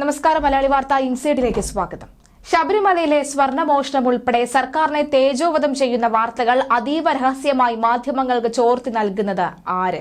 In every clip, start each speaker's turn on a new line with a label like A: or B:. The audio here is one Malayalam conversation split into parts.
A: നമസ്കാരം മലയാളി വാർത്ത ഇൻസൈഡിലേക്ക് സ്വാഗതം. ശബരിമലയിലെ സ്വർണമോഷണം ഉൾപ്പെടെ സർക്കാരിനെ തേജോവധം ചെയ്യുന്ന വാർത്തകൾ അതീവ രഹസ്യമായി മാധ്യമങ്ങൾക്ക് ചോർത്തി നൽകുന്നത് ആര്?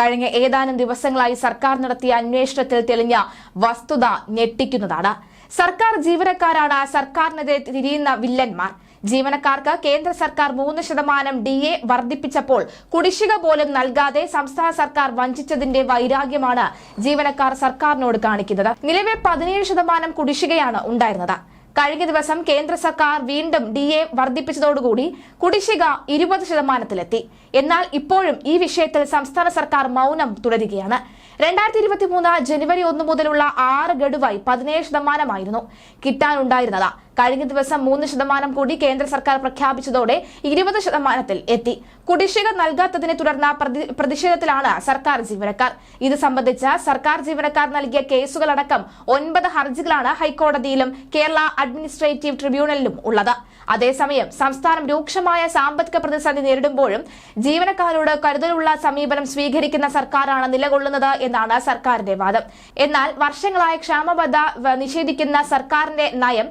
A: കഴിഞ്ഞ ഏതാനും ദിവസങ്ങളായി സർക്കാർ നടത്തിയ അന്വേഷണത്തിൽ തെളിഞ്ഞ വസ്തുത ഞെട്ടിക്കുന്നതാണ്. സർക്കാർ ജീവനക്കാരാണ് സർക്കാരിനെതിരെ തിരിയുന്ന വില്ലന്മാർ. ജീവനക്കാർക്ക് കേന്ദ്ര സർക്കാർ മൂന്ന് ശതമാനം ഡി എ വർദ്ധിപ്പിച്ചപ്പോൾ കുടിശ്ശിക പോലും നൽകാതെ സംസ്ഥാന സർക്കാർ വഞ്ചിച്ചതിന്റെ വൈരാഗ്യമാണ് ജീവനക്കാർ സർക്കാരിനോട് കാണിക്കുന്നത്. നിലവിൽ പതിനേഴ് ശതമാനം കുടിശ്ശികയാണ് ഉണ്ടായിരുന്നത്. കഴിഞ്ഞ ദിവസം കേന്ദ്ര സർക്കാർ വീണ്ടും ഡി എ വർദ്ധിപ്പിച്ചതോടുകൂടി കുടിശ്ശിക ഇരുപത് ശതമാനത്തിലെത്തി. എന്നാൽ ഇപ്പോഴും ഈ വിഷയത്തിൽ സംസ്ഥാന സർക്കാർ മൗനം തുടരുകയാണ്. രണ്ടായിരത്തി ഇരുപത്തി മൂന്ന് ജനുവരി ഒന്ന് മുതലുള്ള ആറ് ഗഡുവായി പതിനേഴ് ശതമാനമായിരുന്നു കിട്ടാനുണ്ടായിരുന്നത്. കഴിഞ്ഞ ദിവസം മൂന്ന് ശതമാനം കൂടി കേന്ദ്ര സർക്കാർ പ്രഖ്യാപിച്ചതോടെ ഇരുപത് ശതമാനത്തിൽ എത്തി. കുടിശ്ശിക നൽകാത്തതിനെ തുടർന്ന് പ്രതി- പ്രതിഷേധത്തിലാണ് സർക്കാർ ജീവനക്കാർ. ഇത് സംബന്ധിച്ച സർക്കാർ ജീവനക്കാർ നൽകിയ കേസുകളടക്കം ഒൻപത് ഹർജികളാണ് ഹൈക്കോടതിയിലും കേരള അഡ്മിനിസ്ട്രേറ്റീവ് ട്രിബ്യൂണലിലും ഉള്ളത്. അതേസമയം സംസ്ഥാനം രൂക്ഷമായ സാമ്പത്തിക പ്രതിസന്ധി നേരിടുമ്പോഴും ജീവനക്കാരോട് കരുതലുള്ള സമീപനം സ്വീകരിക്കുന്ന സർക്കാരാണ് നിലകൊള്ളുന്നത് എന്നാണ് സർക്കാരിന്റെ വാദം. എന്നാൽ വർഷങ്ങളായ ക്ഷാമബദ്ധ നിഷേധിക്കുന്ന സർക്കാരിന്റെ നയം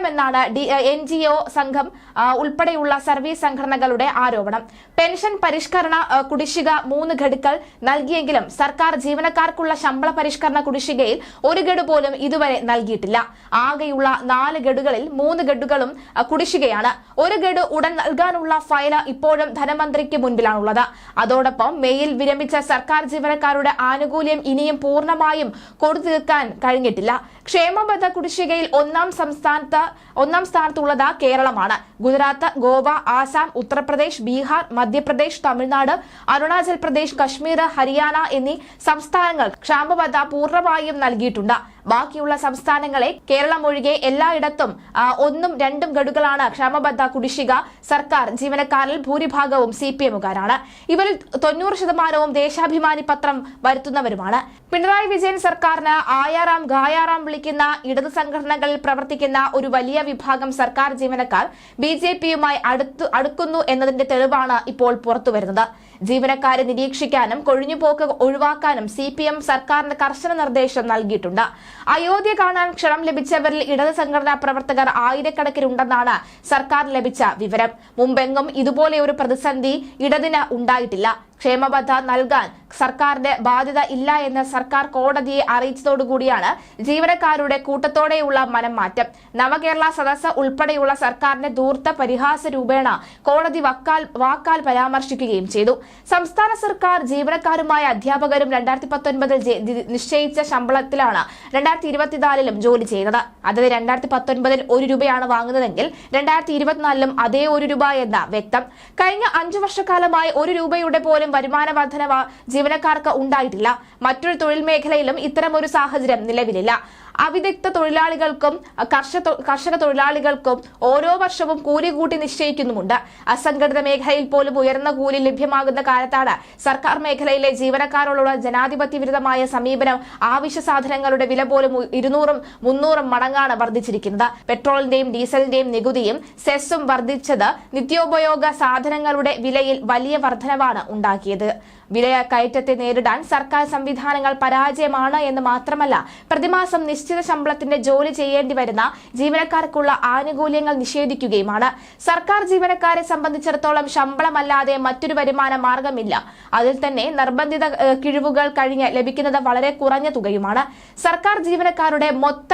A: വികലമെന്നാണ് ഡി എൻ ജി ഒ സംഘം ഉൾപ്പെടെയുള്ള സർവീസ് സംഘടനകളുടെ ആരോപണം. പെൻഷൻ പരിഷ്കരണ കുടിശ്ശിക മൂന്ന് ഘടുക്കൾ നൽകിയെങ്കിലും സർക്കാർ ജീവനക്കാർക്കുള്ള ശമ്പള പരിഷ്കരണ കുടിശ്ശികയിൽ ഒരു ഗഡു പോലും ഇതുവരെ നൽകിയിട്ടില്ല. ആകെയുള്ള നാല് ഗഡുകളിൽ മൂന്ന് ഗഡുകളും കുടിശ്ശികയാണ്. ഒരു ഗഡു ഉടൻ നൽകാനുള്ള ഫയൽ ഇപ്പോഴും ധനമന്ത്രിക്ക് മുൻപിലാണുള്ളത്. അതോടൊപ്പം മെയിൽ വിരമിച്ച സർക്കാർ ജീവനക്കാരുടെ ആനുകൂല്യം ഇനിയും പൂർണമായും കൊടുത്തു തീർക്കാൻ കഴിഞ്ഞിട്ടില്ല. ക്ഷേമബദ്ധ കുടിശ്ശികയിൽ ഒന്നാം സംസ്ഥാനത്ത് ഒന്നാം സ്ഥാനത്തുള്ളത് കേരളമാണ്. ഗുജറാത്ത് ഗോവ ആസാം ഉത്തർപ്രദേശ് ബീഹാർ മധ്യപ്രദേശ് തമിഴ്നാട് അരുണാചൽ പ്രദേശ് കശ്മീർ ഹരിയാന എന്നീ സംസ്ഥാനങ്ങൾ ക്ഷാമബദ്ധ പൂർണമായും നൽകിയിട്ടുണ്ട്. ബാക്കിയുള്ള സംസ്ഥാനങ്ങളെ കേരളം ഒഴികെ എല്ലായിടത്തും ഒന്നും രണ്ടും ഗഡുകളാണ് ക്ഷാമബദ്ധ കുടിശ്ശിക സർക്കാർ ജീവനക്കാരിൽ ഭൂരിഭാഗവും സി പി എമ്മുകാരാണ്. ഇവരിൽ തൊണ്ണൂറ് ശതമാനവും ദേശാഭിമാനി പത്രം വരുത്തുന്നവരുമാണ്. പിണറായി വിജയൻ സർക്കാരിന് ആയാറാം ഗായാറാം വിളിക്കുന്ന ഇടത് സംഘടനകളിൽ പ്രവർത്തിക്കുന്ന ഒരു വലിയ വിഭാഗം സർക്കാർ ജീവനക്കാർ ബി ജെ പിയുമായി അടുക്കുന്നു എന്നതിന്റെ തെളിവാണ് ഇപ്പോൾ പുറത്തുവരുന്നത്. ജീവനക്കാരെ നിരീക്ഷിക്കാനും കൊഴിഞ്ഞുപോക്ക് ഒഴിവാക്കാനും സി പി എം സർക്കാരിന് കർശന നിർദ്ദേശം നൽകിയിട്ടുണ്ട്. അയോധ്യ കാണാൻ ക്ഷണം ലഭിച്ചവരിൽ ഇടത് സംഘടനാ പ്രവർത്തകർ ആയിരക്കണക്കിനുണ്ടെന്നാണ് സർക്കാർ ലഭിച്ച വിവരം. മുമ്പെങ്ങും ഇതുപോലെ ഒരു പ്രതിസന്ധി ഇടതിന് ഉണ്ടായിട്ടില്ല. ക്ഷേമബദ്ധ നൽകാൻ സർക്കാരിന്റെ ബാധ്യത ഇല്ല എന്ന് സർക്കാർ കോടതിയെ അറിയിച്ചതോടുകൂടിയാണ് ജീവനക്കാരുടെ കൂട്ടത്തോടെയുള്ള മനം മാറ്റം നവകേരള സദസ് ഉൾപ്പെടെയുള്ള സർക്കാരിന്റെ ധൂർത്ത പരിഹാസ രൂപേണ കോടതി വക്കാൽ പരാമർശിക്കുകയും ചെയ്തു. സംസ്ഥാന സർക്കാർ ജീവനക്കാരുമായ അധ്യാപകരും രണ്ടായിരത്തി പത്തൊൻപതിൽ നിശ്ചയിച്ച ശമ്പളത്തിലാണ് രണ്ടായിരത്തി ഇരുപത്തിനാലിലും ജോലി ചെയ്തത് അതായത് രണ്ടായിരത്തി പത്തൊൻപതിൽ ഒരു രൂപയാണ് വാങ്ങുന്നതെങ്കിൽ രണ്ടായിരത്തി ഇരുപത്തിനാലിലും അതേ ഒരു രൂപ എന്ന വ്യക്തം. കഴിഞ്ഞ അഞ്ചു വർഷക്കാലമായി ഒരു രൂപയുടെ പോലും വരുമാന വർധനവ് ജീവനക്കാർക്ക് ഉണ്ടായിട്ടില്ല. മറ്റൊരു തൊഴിൽ മേഖലയിലും ഇത്തരമൊരു സാഹചര്യം നിലവിലില്ല. അവിദഗ്ധ തൊഴിലാളികൾക്കും കർഷക തൊഴിലാളികൾക്കും ഓരോ വർഷവും കൂലി കൂട്ടി നിശ്ചയിക്കുന്നുമുണ്ട്. അസംഘടിത മേഖലയിൽ പോലും ഉയർന്ന കൂലി ലഭ്യമാകുന്ന കാലത്താണ് സർക്കാർ മേഖലയിലെ ജീവനക്കാരോടുള്ള ജനാധിപത്യ വിരുദ്ധമായ സമീപനം ആവശ്യ സാധനങ്ങളുടെ വില പോലും ഇരുന്നൂറും മുന്നൂറും മടങ്ങാണ് വർദ്ധിച്ചിരിക്കുന്നത്. പെട്രോളിന്റെയും ഡീസലിന്റെയും നികുതിയും സെസ്സും വർദ്ധിച്ചത് നിത്യോപയോഗ സാധനങ്ങളുടെ വിലയിൽ വലിയ വർധനവാണ് ഉണ്ടാക്കിയത്. വില കയറ്റത്തെ നേരിടാൻ സർക്കാർ സംവിധാനങ്ങൾ പരാജയമാണ് എന്ന് മാത്രമല്ല പ്രതിമാസം നിശ്ചിത ശമ്പളത്തിന്റെ ജോലി ചെയ്യേണ്ടി വരുന്ന ജീവനക്കാർക്കുള്ള ആനുകൂല്യങ്ങൾ നിഷേധിക്കുകയുമാണ്. സർക്കാർ ജീവനക്കാരെ സംബന്ധിച്ചിടത്തോളം ശമ്പളമല്ലാതെ മറ്റൊരു വരുമാന മാർഗമില്ല. അതിൽ തന്നെ നിർബന്ധിത കിഴിവുകൾ കഴിഞ്ഞ് ലഭിക്കുന്നത് വളരെ കുറഞ്ഞ തുകയുമാണ്. സർക്കാർ ജീവനക്കാരുടെ മൊത്ത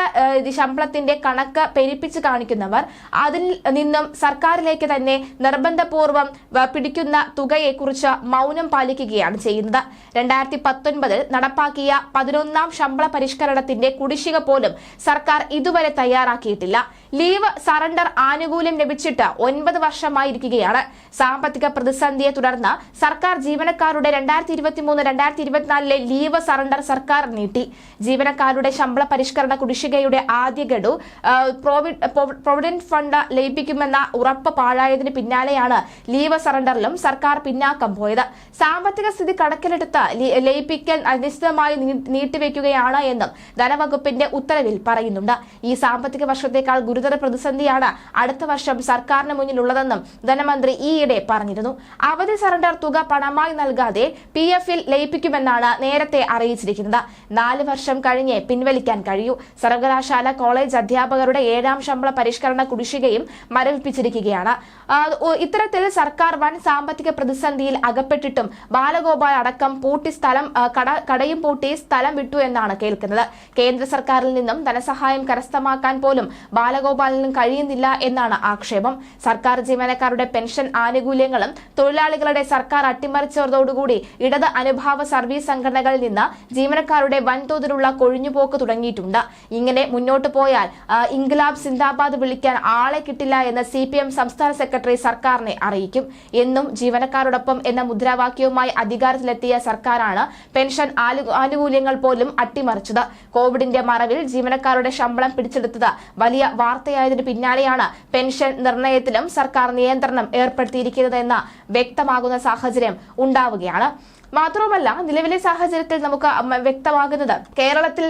A: ശമ്പളത്തിന്റെ കണക്ക് പെരുപ്പിച്ച് കാണിക്കുന്നവർ അതിൽ നിന്നും സർക്കാരിലേക്ക് തന്നെ നിർബന്ധപൂർവം പിടിക്കുന്ന തുകയെക്കുറിച്ച് മൗനം പാലിക്കുകയാണ് ചെയ്യുന്നത്. രണ്ടായിരത്തി പത്തൊൻപതിൽ നടപ്പാക്കിയ പതിനൊന്നാം ശമ്പള പരിഷ്കരണത്തിന്റെ കുടിശ്ശിക പോലും സർക്കാർ ഇതുവരെ തയ്യാറാക്കിയിട്ടില്ല. ലീവ് സറണ്ടർ ആനുകൂല്യം ലഭിച്ചിട്ട് ഒൻപത് വർഷമായിരിക്കുകയാണ്. സാമ്പത്തിക പ്രതിസന്ധിയെ തുടർന്ന് സർക്കാർ ജീവനക്കാരുടെ രണ്ടായിരത്തി ഇരുപത്തി മൂന്ന് രണ്ടായിരത്തി ഇരുപത്തിനാലിലെ ലീവ് സറണ്ടർ സർക്കാർ നീട്ടി. ജീവനക്കാരുടെ ശമ്പള പരിഷ്കരണ കുടിശ്ശികയുടെ ആദ്യ ഗഡു പ്രൊവിഡന്റ് ഫണ്ട് ലയിപ്പിക്കുമെന്ന ഉറപ്പ് പാഴായതിന് പിന്നാലെയാണ് ലീവ് സറണ്ടറിലും സർക്കാർ പിന്നാക്കം പോയത്. സാമ്പത്തിക സ്ഥിതി കണക്കിലെടുത്ത് ലയിപ്പിക്കൽ അനിശ്ചിതമായി നീട്ടിവെക്കുകയാണ് എന്നും ധനവകുപ്പിന്റെ ഉത്തരവിൽ പറയുന്നുണ്ട്. ഈ സാമ്പത്തിക വർഷത്തേക്കാൾ ഗുരുതര പ്രതിസന്ധിയാണ് അടുത്ത വർഷം സർക്കാരിന് മുന്നിലുള്ളതെന്നും ധനമന്ത്രി ഈയിടെ പറഞ്ഞിരുന്നു. അവധി സറണ്ടർ തുക പണമായി നൽകാതെ പി എഫിൽ ലയിപ്പിക്കുമെന്നാണ് നേരത്തെ അറിയിച്ചിരിക്കുന്നത്. നാല് വർഷം കഴിഞ്ഞേ പിൻവലിക്കാൻ കഴിയൂ. സർവകലാശാല കോളേജ് അധ്യാപകരുടെ ഏഴാം ശമ്പള പരിഷ്കരണ കുടിശ്ശികയും മരവിപ്പിച്ചിരിക്കുകയാണ്. ഇത്തരത്തിൽ സർക്കാർ വൻ സാമ്പത്തിക പ്രതിസന്ധിയിൽ അകപ്പെട്ടിട്ടും ബാലഗോപാൽ അടക്കം പൂട്ടി സ്ഥലം കടയും പൂട്ടി സ്ഥലം വിട്ടു എന്നാണ് കേൾക്കുന്നത്. കേന്ദ്ര സർക്കാരിൽ നിന്നും ധനസഹായം കരസ്ഥമാക്കാൻ പോലും ബാലഗോപാലിനും കഴിയുന്നില്ല എന്നാണ് ആക്ഷേപം. സർക്കാർ ജീവനക്കാരുടെ പെൻഷൻ ആനുകൂല്യങ്ങളും തൊഴിലാളികളുടെ സർക്കാർ അട്ടിമറിച്ചതോടുകൂടി ഇടത് അനുഭാവ സർവീസ് സംഘടനകളിൽ നിന്ന് ജീവനക്കാരുടെ വൻതോതിലുള്ള കൊഴിഞ്ഞുപോക്ക് തുടങ്ങിയിട്ടുണ്ട്. ഇങ്ങനെ മുന്നോട്ട് പോയാൽ ആ, ഇൻക്ലാബ് സിന്ദാബാദ് വിളിക്കാൻ ആളെ കിട്ടില്ല എന്ന് സി സംസ്ഥാന സെക്രട്ടറി സർക്കാരിനെ അറിയിക്കും. എന്നും ജീവനക്കാരോടൊപ്പം എന്ന മുദ്രാവാക്യവുമായി അധികാരത്തിലെത്തിയ സർക്കാരാണ് പെൻഷൻ ആനുകൂല്യങ്ങൾ പോലും അട്ടിമറിച്ചത്. കോവിഡിന്റെ മറവിൽ ജീവനക്കാരുടെ ശമ്പളം പിടിച്ചെടുത്തത് വലിയ വാർത്തയായതിനു പിന്നാലെയാണ് പെൻഷൻ നിർണയത്തിലും സർക്കാർ നിയന്ത്രണം ഏർപ്പെടുത്തിയിരിക്കുന്നതെന്ന് വ്യക്തമാകുന്ന സാഹചര്യം ഉണ്ടാവുകയാണ്. മാത്രവുമല്ല നിലവിലെ സാഹചര്യത്തിൽ നമുക്ക് വ്യക്തമാകുന്നത് കേരളത്തിൽ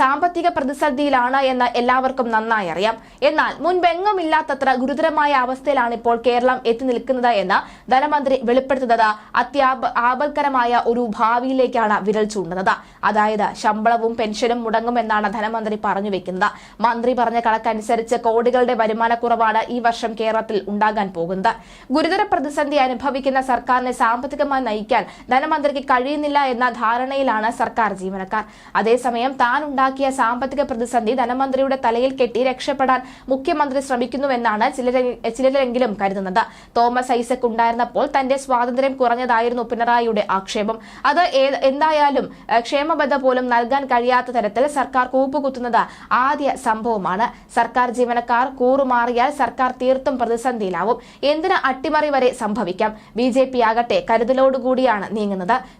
A: സാമ്പത്തിക പ്രതിസന്ധിയിലാണ് എന്ന് എല്ലാവർക്കും നന്നായി അറിയാം. എന്നാൽ മുൻപെങ്ങുമില്ലാത്തത്ര ഗുരുതരമായ അവസ്ഥയിലാണ് ഇപ്പോൾ കേരളം എത്തി നിൽക്കുന്നത് എന്ന് ധനമന്ത്രി വെളിപ്പെടുത്തുന്നത് അത്യാപ ആപൽക്കരമായ ഒരു ഭാവിയിലേക്കാണ് വിരൽ ചൂണ്ടുന്നത്. അതായത് ശമ്പളവും പെൻഷനും മുടങ്ങുമെന്നാണ് ധനമന്ത്രി പറഞ്ഞു വെക്കുന്നത്. മന്ത്രി പറഞ്ഞ കണക്കനുസരിച്ച് കോടികളുടെ വരുമാനക്കുറവാണ് ഈ വർഷം കേരളത്തിൽ ഉണ്ടാകാൻ പോകുന്നത്. ഗുരുതര പ്രതിസന്ധി അനുഭവിക്കുന്ന സർക്കാരിനെ സാമ്പത്തികമായി നയിക്കാൻ ധനമന്ത്രിക്ക് കഴിയുന്നില്ല എന്ന ധാരണയിലാണ് സർക്കാർ ജീവനക്കാർ. അതേസമയം താൻ ഉണ്ടാക്കിയ സാമ്പത്തിക പ്രതിസന്ധി ധനമന്ത്രിയുടെ തലയിൽ കെട്ടി രക്ഷപ്പെടാൻ മുഖ്യമന്ത്രി ശ്രമിക്കുന്നുവെന്നാണ് ചിലരെ ചിലരെങ്കിലും കരുതുന്നത്. തോമസ് ഐസക് ഉണ്ടായിരുന്നപ്പോൾ തന്റെ സ്വാതന്ത്ര്യം കുറഞ്ഞതായിരുന്നു പിണറായിയുടെ ആക്ഷേപം. അത് എന്തായാലും ക്ഷേമബദ്ധ പോലും നൽകാൻ കഴിയാത്ത തരത്തിൽ സർക്കാർ കൂപ്പുകുത്തുന്നത് ആദ്യ സംഭവമാണ്. സർക്കാർ ജീവനക്കാർ കൂറുമാറിയാൽ സർക്കാർ തീർത്തും പ്രതിസന്ധിയിലാവും. എന്തിന് അട്ടിമറി വരെ സംഭവിക്കാം? ബി ജെ പി ആകട്ടെ കരുതലോടുകൂടിയാണ് നീങ്ങുന്നത്.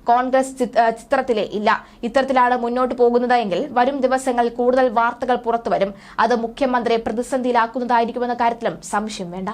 A: കോൺഗ്രസ് ചി- ഏഹ്, ചിത്രത്തിലെ ഇല്ല. ഇത്തരത്തിലാണ് മുന്നോട്ട് പോകുന്നതെങ്കിൽ വരും ദിവസങ്ങൾ കൂടുതൽ വാർത്തകൾ പുറത്തുവരും. അത് മുഖ്യമന്ത്രിയെ പ്രതിസന്ധിയിലാക്കുന്നതായിരിക്കുമെന്ന കാര്യത്തിലും സംശയം വേണ്ട.